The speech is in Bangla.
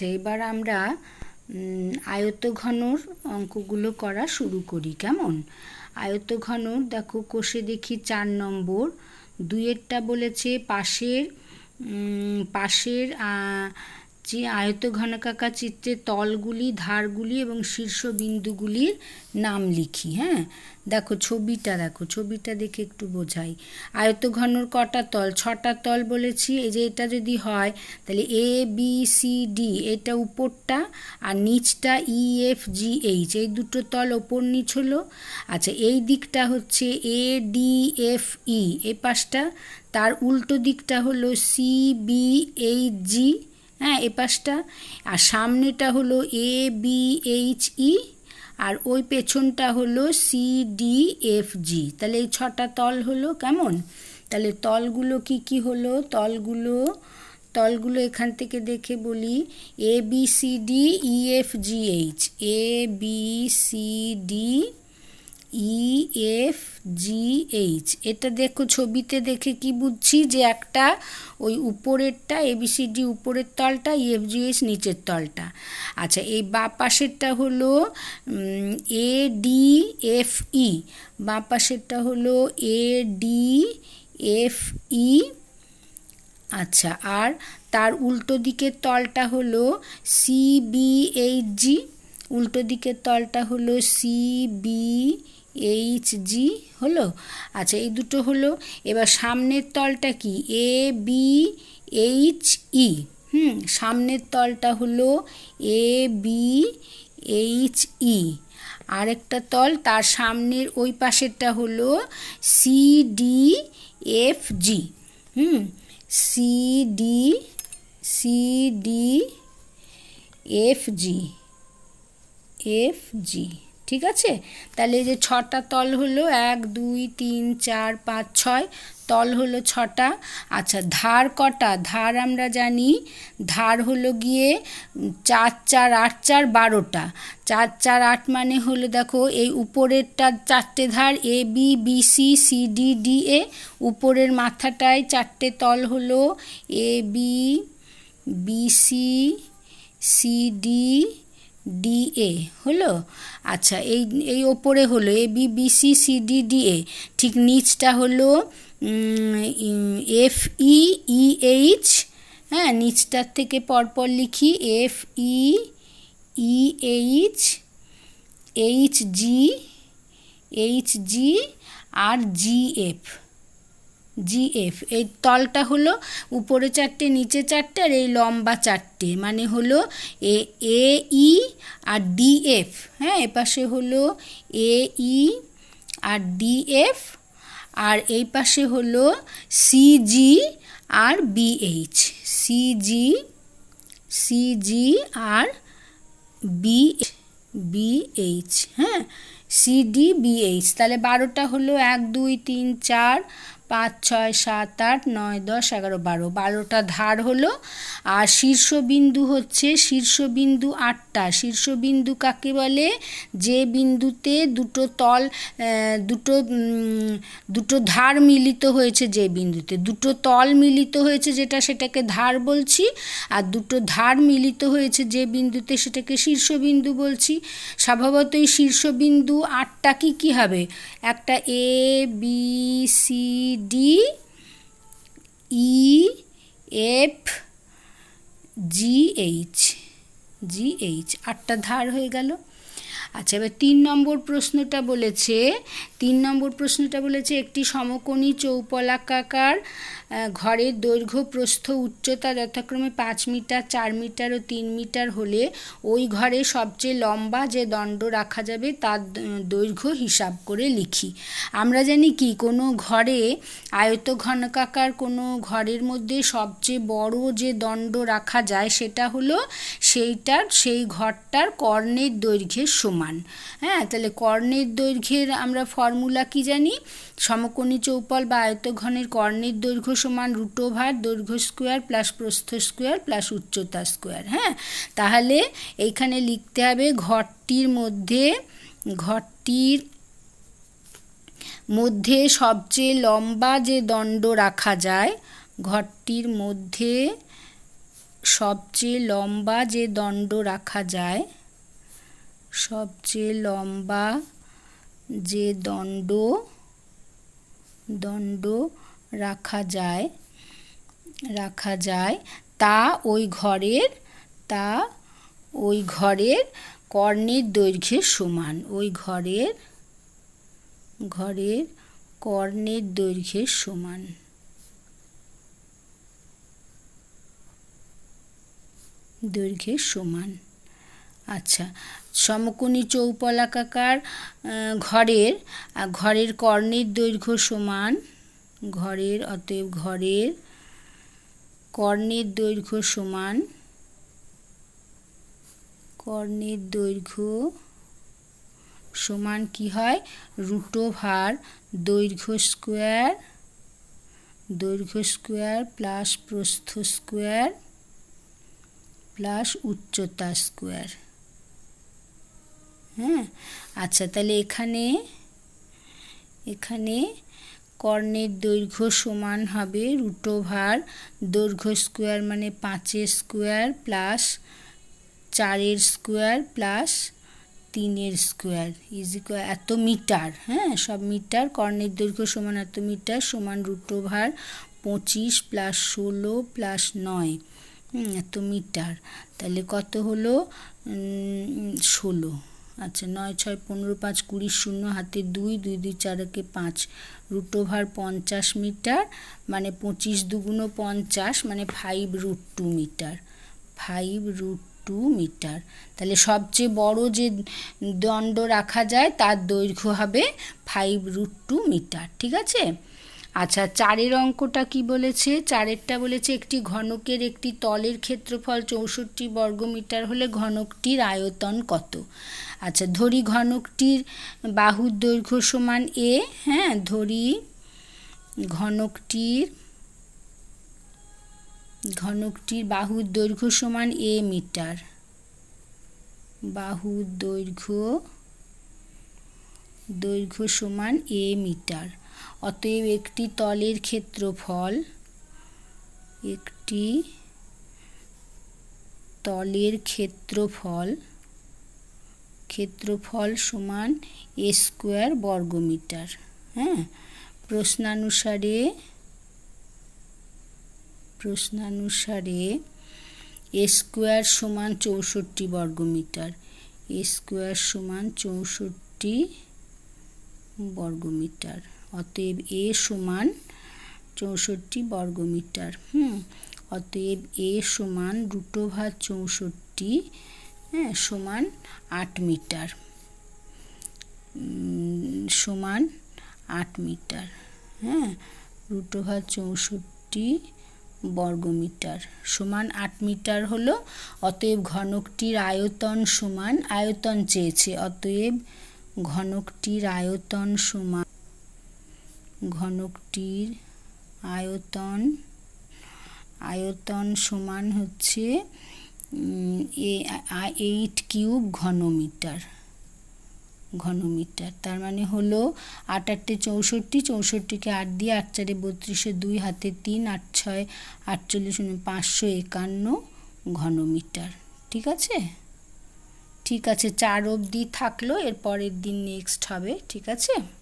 আচ্ছা এবার আমরা আয়তঘনর অঙ্কগুলো করা শুরু করি, কেমন? আয়তঘনর, দেখো, কোষে দেখি চার নম্বর। দুইয়েরটা বলেছে পাশের পাশের যে আয়তঘনকাকা চিত্রের তলগুলি, ধারগুলি এবং শীর্ষবিন্দুগুলির নাম লিখি হ্যাঁ? দেখো ছবিটা দেখো ছবিটা দেখে একটু বোঝাই। আয়তঘনর কটা তল? ছটা তল বলেছি, এই যে এটা যদি হয়, তাহলে এ বি সি ডি এটা উপরটা আর নিচটা ই এফ জি এইচ এই দুটো তল ওপর নিচ হলো। আচ্ছা এই দিকটা হচ্ছে এ ডি এফ ই এ পাশটা। তার উল্টো দিকটা হলো সি বি এইচ জি হ্যাঁ এ পাশটা। আর সামনেটা হলো এ বি এইচ ই আর ওই পেছনটা হলো সি ডি এফ জি তাহলে এই ছটা তল হলো কেমন? তাহলে তলগুলো কি কি হলো? তলগুলো তলগুলো এখান থেকে দেখে বলি। A B C D E F G H A B C D E F G H এটা দেখো, ছবিতে দেখে কি বুঝছি যে একটা ওই উপরেরটা এবিসিডি উপরের তলটা ইএফজিএস নিচের তলটা। আচ্ছা এই বা পাশেরটা হলো এ ডি এফ ই বা পাশেরটা হলো এ ডি এফ ই আচ্ছা আর তার উল্টো দিকের তলটা হলো সি বি এইচ জি উল্টো দিকের তলটা হলো সি বি এইচ জি হলো? আচ্ছা এই দুটো হলো। এবার সামনের তলটা কি? এ বি এইচ ই হুম, সামনের তলটা হলো এ বি এইচ ই আরেকটা তল, তার সামনের ওই পাশেরটা হলো সি ডি এফ জি হুম C D C D F G F G ঠিক আছে? তাহলে এই যে ছটা তল হলো এক, দুই, তিন, চার, পাঁচ, ছয়। তল হলো ছটা। আচ্ছা ধার কটা? ধার আমরা জানি, ধার হলো গিয়ে চার চার, আট, চার, বারোটা। চার চার, আট মানে হলো দেখো, এই উপরেরটা চারটে ধার A B B C C D D A উপরের মাথাটায় চারটে তল হলো A B B C C D D A হলো? আচ্ছা এই এই ওপরে হলো A B B C C D D A ঠিক নিচটা হলো এফ ই ই এইচ হ্যাঁ নিচটার থেকে পরপর লিখি F E E H H G H G আর জি এফ জিএফ। এই তলটা হলো উপরে চারটে, নিচে চারটে আর এই লম্বা চারটে। মানে হলো এ এ, ই আর ডিএফ। হ্যাঁ এপাশে হলো এ, ই আর ডিএফ আর এই পাশে হলো সিজি আর বিএইচ। সিজি সিজি আর বি বিএইচ। হ্যাঁ সিডি, বিএইচ। তাহলে বারোটা হলো এক, দুই, তিন, চার পাঁচ, ছয়, সাত, আট, নয়, দশ, এগারো, বারো। বারোটা ধার হলো। আর শীর্ষবিন্দু হচ্ছে, শীর্ষবিন্দু আটটা। শীর্ষবিন্দু কাকে বলে? যে বিন্দুতে দুটো তল দুটো দুটো ধার মিলিত হয়েছে যে বিন্দুতে। দুটো তল মিলিত হয়েছে যেটা সেটাকে ধার বলছি, আর দুটো ধার মিলিত হয়েছে যে বিন্দুতে সেটাকে শীর্ষবিন্দু বলছি। স্বভাবতই শীর্ষবিন্দু আটটা কি, কী হবে? একটা A B C D E F G H G H আটটা ধার হয়ে গেল। আচ্ছা এবার তিন নম্বর প্রশ্নটা বলেছে, তিন নম্বর প্রশ্নটা বলেছে, একটি সমকোণী চৌপলাকাকার ঘরের দৈর্ঘ্য, প্রস্থ, উচ্চতা যথাক্রমে পাঁচ মিটার, চার মিটার ও তিন মিটার হলে ওই ঘরে সবচেয়ে লম্বা যে দণ্ড রাখা যাবে তার দৈর্ঘ্য হিসাব করে লিখি। আমরা জানি কি, কোনো ঘরে আয়ত ঘনকাকার কোনো ঘরের মধ্যে সবচেয়ে বড় যে দণ্ড রাখা যায় সেটা হলো সেইটার, সেই ঘরটার কর্ণের দৈর্ঘ্যের সমান। হ্যাঁ তাহলে কর্ণের দৈর্ঘ্যের আমরা ফর্মুলা কি জানি? সমকোণী চৌপল বা আয়তঘনের কর্ণের দৈর্ঘ্য সমান রুট ওভার দৈর্ঘ্য স্কোয়ার প্লাস প্রস্থ স্কোয়ার প্লাস উচ্চতা স্কোয়ার হ্যাঁ? তাহলে এইখানে লিখতে হবে ঘরটির মধ্যে ঘরটির মধ্যে সবচেয়ে লম্বা যে দণ্ড রাখা যায়, ঘরটির মধ্যে সবচেয়ে লম্বা যে দণ্ড রাখা যায় সবচেয়ে লম্বা যে দণ্ড দণ্ড রাখা যায় রাখা যায় তা ওই ঘরের, তা ওই ঘরের কর্ণের দৈর্ঘ্যের সমান। ওই ঘরের ঘরের কর্ণের দৈর্ঘ্যের সমান। দৈর্ঘ্যের সমান। আচ্ছা সমকোণী চৌপলাকাকার ঘরের ঘরের কর্ণের দৈর্ঘ্য সমান, ঘরের অতএব ঘরের কর্ণের দৈর্ঘ্য সমান, কর্ণের দৈর্ঘ্য সমান কি হয়? রুটো ভার দৈর্ঘ্য স্কোয়ার দৈর্ঘ্য স্কোয়ার প্লাস প্রস্থ স্কোয়ার, প্লাস উচ্চতা স্কোয়ার। হ্যাঁ? আচ্ছা তাহলে এখানে এখানে কর্ণের দৈর্ঘ্য সমান হবে রুটো ভার দৈর্ঘ্য স্কোয়ার মানে পাঁচের স্কোয়ার প্লাস চারের স্কোয়ার প্লাস তিনের স্কোয়ার ইজ এত মিটার হ্যাঁ? সব মিটার, কর্ণের দৈর্ঘ্য সমান এত মিটার সমান রুটো ভার পঁচিশ প্লাস ষোলো প্লাস নয়। এত মিটার। তাহলে কত হলো? ষোলো। আচ্ছা নয়, ছয়, পনেরো, পাঁচ, কুড়ি, শূন্য, হাতে দুই দুই দুই, চার চারকে পাঁচ। রুট ওভার পঞ্চাশ মিটার মানে পঁচিশ দুগুণ পঞ্চাশ মানে five root two metre five root two metre তাহলে সবচেয়ে বড় যে দণ্ড রাখা যায়, তার দৈর্ঘ্য হবে ফাইভ রুট টু মিটার ঠিক আছে? আচ্ছা চারের অঙ্কটা কি বলেছে? চারেরটা বলেছে, একটি ঘনকের একটি তলের ক্ষেত্রফল চৌষট্টি বর্গমিটার হলে ঘনকটির আয়তন কত? আচ্ছা ধরি ঘনকটির বাহুর দৈর্ঘ্য সমান এ হ্যাঁ ধরি ঘনকটির ঘনকটির বাহুর দৈর্ঘ্য সমান এ মিটার। বাহুর দৈর্ঘ্য দৈর্ঘ্য সমান এ মিটার। অতএব একটি তলের ক্ষেত্রফল, একটি তলের ক্ষেত্রফল ক্ষেত্রফল সমান এ স্কোয়ার বর্গমিটার। হ্যাঁ? প্রশ্নানুসারে প্রশ্নানুসারে এ স্কোয়ার সমান চৌষট্টি বর্গমিটার। এ স্কোয়ার সমান চৌষট্টি বর্গমিটার। অতএব এ সমান চৌষট্টি বর্গমিটার, হুম? অতএব এ সমান দুটো ভাগ চৌষট্টি হ্যাঁ সমান আট মিটার সমান আট মিটার হ্যাঁ রুটো ভাগ চৌষট্টি বর্গমিটার, সমান আট মিটার হলো অতএব ঘনকটির আয়তন সমান আয়তন চেয়েছে, অতএব ঘনকটির আয়তন সমান ঘনকটির আয়তন আয়তন সমান হচ্ছে এইট কিউব ঘনমিটার ঘনমিটার। তার মানে হলো আট আটটে চৌষট্টি চৌষট্টিকে আট দিয়ে আট চারে বত্রিশে দুই, হাতে তিন, আট ছয়, আটচল্লিশ পাঁচশো একান্ন ঘনমিটার। ঠিক আছে? ঠিক আছে, চার অবধি থাকল, এর পরের দিন নেক্সট হবে, ঠিক আছে?